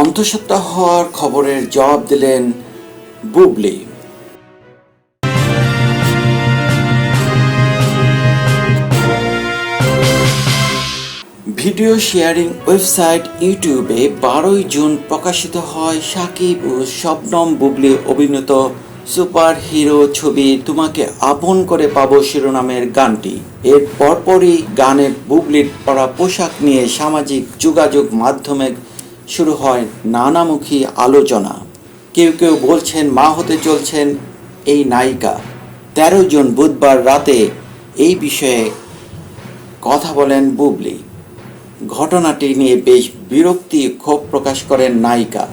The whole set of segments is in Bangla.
অন্তঃসত্ত্বা হওয়ার খবরের জবাব দিলেন বুবলি। ভিডিও শেয়ারিং ওয়েবসাইট ইউটিউবে বারোই জুন প্রকাশিত হয় সাকিব ও শবনম বুবলি অভিনীত সুপার হিরো ছবি তোমাকে আপন করে পাবো শিরোনামের গানটি। এর পরপরই গানের বুবলির পরা পোশাক নিয়ে সামাজিক যোগাযোগ মাধ্যমে শুরু হয় নানামুখী আলোচনা। কেউ কেউ বলছেন, মা হতে চলছেন এই নায়িকা। তেরো জুন বুধবার রাতে এই বিষয়ে কথা বলেন বুবলি। ঘটনাটি নিয়ে বেশ বিরক্তি ক্ষোভ প্রকাশ করেন নায়িকা।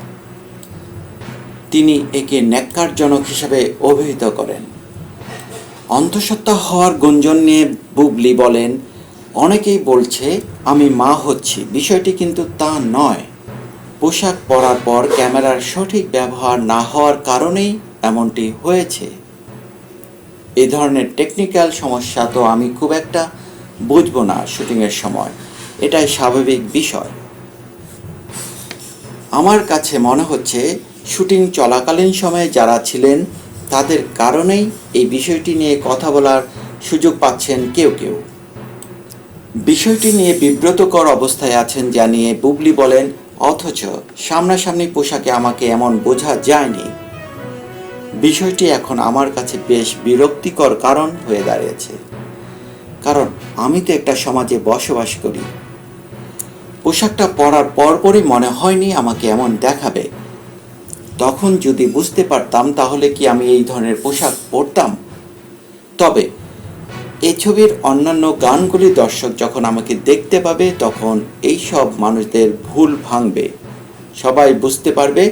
তিনি একে ন্যাক্কারজনক হিসাবে অভিহিত করেন। অন্তঃসত্ত্বা হওয়ার গুঞ্জন নিয়ে বুবলি বলেন, অনেকেই বলছে আমি মা হচ্ছি। বিষয়টি কিন্তু তা নয়। পোশাক পরার পর ক্যামেরার সঠিক ব্যবহার না হওয়ার কারণেই এমনটি হয়েছে। এই ধরনের টেকনিক্যাল সমস্যা তো আমি খুব একটা বুঝব না শুটিংয়ের সময়। এটাই স্বাভাবিক বিষয়। আমার কাছে মনে হচ্ছে, শুটিং চলাকালীন সময়ে যারা ছিলেন, তাদের কারণেই এই বিষয়টি নিয়ে কথা বলার সুযোগ পাচ্ছেন কেউ কেউ। বিষয়টি নিয়ে বিব্রতকর অবস্থায় আছেন জানিয়ে বুবলি বলেন অথচ সামনাসামনি পোশাকে আমাকে এমন বোঝা যায়নি। বিষয়টি এখন আমার কাছে বেশ বিরক্তিকর কারণ হয়ে দাঁড়িয়েছে। কারণ আমি তো একটা সমাজে বসবাস করি। পোশাকটা পরার পরপরই মনে হয়নি আমাকে এমন দেখাবে। তখন যদি বুঝতে পারতাম তাহলে কি আমি এই ধরনের পোশাক পরতাম? তবে এই ছবির অন্যান্য গানগুলি দর্শক যখন আমাকে দেখতে পাবে, তখন এই সব মানুষদের ভুল ভাঙবে। সবাই বুঝতে পারবে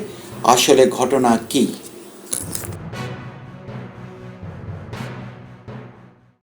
আসলে ঘটনা কী।